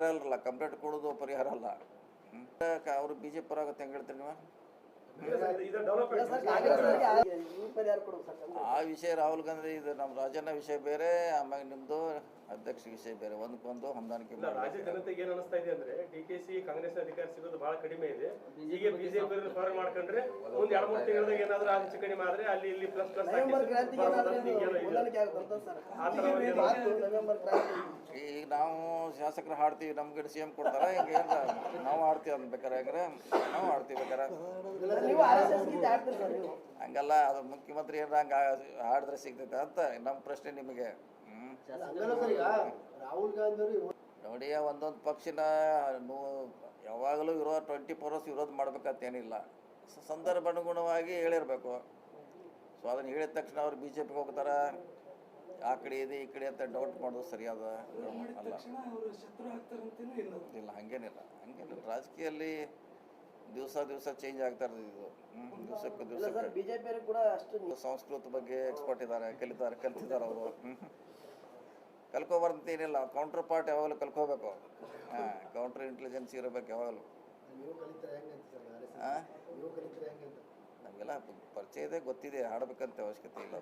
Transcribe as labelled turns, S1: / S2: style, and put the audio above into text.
S1: ಅಲ್ರಲ್ಲ complaint ಕೊಡೋದು ಪರಿಹಾರ ಅಲ್ಲ. ಅವ್ರ ಬಿ ಜೆ ಪಿ ಪರ ಆಗುತ್ತೆ ಹೆಂಗೆ ಹೇಳ್ತೀರಿ ನೀವು? ಆ ವಿಷಯ ರಾಹುಲ್ ಗಾಂಧಿ ಇದು ನಮ್ಮ ರಾಜನ ವಿಷಯ ಬೇರೆ ಆಮ್ಯಾಗ ನಿಮ್ದು ಅಧ್ಯಕ್ಷ ವಿಷಯ ಬೇರೆ. ಒಂದಕ್ಕೊಂದು ಹೊಂದಾಣಿಕೆ
S2: ರಾಜ್ಯ ಜನತೆಗೆ ಏನ್ ಅನಿಸ್ತಾ ಇದೆ ಅಂದ್ರೆ ಡಿ ಕೆ ಸಿ ಕಾಂಗ್ರೆಸ್ ಅಧಿಕಾರ ಸಿಗೋದು ಬಹಳ ಕಡಿಮೆ ಇದೆ. ಈಗ ಬಿಜೆಪಿ ಫಾರ್ ಮಾಡ್ಕೊಂಡ್ರೆ ಮುಂದ್ ಎರಡ್ ಮೂರು ತಿಂಗಳದಾಗ ಏನಾದ್ರೂ ಹೆಚ್ಚು ಕಡಿಮೆ ಆದ್ರೆ ಅಲ್ಲಿ ಇಲ್ಲಿ ಪ್ಲಸ್ ಪ್ಲಸ್
S1: ಈಗ ನಾವು ಶಾಸಕರು ಹಾಡ್ತೀವಿ ನಮ್ಗೆ ಸಿ ಎಂ ಕೊಡ್ತಾರ ಏನ್ ನಾವು ಹಾಡ್ತೀವಿ ಅನ್ಬೇಕಾರೆ ಹೆಂಗ್ರೆ ನಾವು ಹಾಡ್ತೀವಿ ಬೇಕಾರೆ ಹಂಗಲ್ಲ ಅದು ಮುಖ್ಯಮಂತ್ರಿ ಏನಾರ ಹಂಗ ಹಾಡಿದ್ರೆ ಸಿಗ್ತೈತೆ ಅಂತ ನಮ್ಮ ಪ್ರಶ್ನೆ ನಿಮಗೆ. ನೋಡಿ ಒಂದೊಂದು ಪಕ್ಷನ ನೂ ಯಾವಾಗಲೂ ಇರೋ ಟ್ವೆಂಟಿ ಫೋರ್ ಅವರ್ಸ್ ವಿರೋಧ ಮಾಡ್ಬೇಕಂತ ಏನಿಲ್ಲ ಸಂದರ್ಭ ಸಂದರ್ಭಾನುಗುಣವಾಗಿ ಹೇಳಿರ್ಬೇಕು. ಸೊ ಅದನ್ನು ಹೇಳಿದ ತಕ್ಷಣ ಅವ್ರು ಬಿ ಜೆ ಪಿಗೆ ಹೋಗ್ತಾರೆ. ಆ ಕಡೆ ಇದೆ ಈ ಕಡೆ ಅಂತ ಡೌಟ್ ಮಾಡೋದು ಸರಿಯಾದ ಅಲ್ಲ. ಇಲ್ಲ. ಹಂಗೇನಿಲ್ಲ ಹಂಗೇನಿಲ್ಲ. ರಾಜಕೀಯಲ್ಲಿ ದಿವಸ ದಿವಸ ಚೇಂಜ್ ಆಗ್ತಾ ಇರೋದು ಇದು. ಹ್ಮ್, ದಿವಸಕ್ಕೆ ದಿವಸಕ್ಕೆ.
S3: ಬಿಜೆಪಿ ಕೂಡ ಅಷ್ಟು
S1: ಸಂಸ್ಕೃತ ಬಗ್ಗೆ ಎಕ್ಸ್ಪರ್ಟ್ ಇದ್ದಾರೆ ಕಲಿತಾರೆ ಕಲ್ತಿದ್ದಾರೆ ಅವರು. ಕಲ್ಕೋಬಾರ್ದು ಏನಿಲ್ಲ ಕೌಂಟರ್ ಪಾರ್ಟ್ ಯಾವಾಗಲೂ ಕಲ್ಕೋಬೇಕು. ಹಾಂ ಕೌಂಟರ್ ಇಂಟೆಲಿಜೆನ್ಸ್ ಇರಬೇಕು ಯಾವಾಗಲೂ. ನಮಗೆಲ್ಲ ಪರಿಚಯ ಇದೆ ಗೊತ್ತಿದೆ ಆಡಬೇಕಂತ ಅವಶ್ಯಕತೆ ಇಲ್ಲ.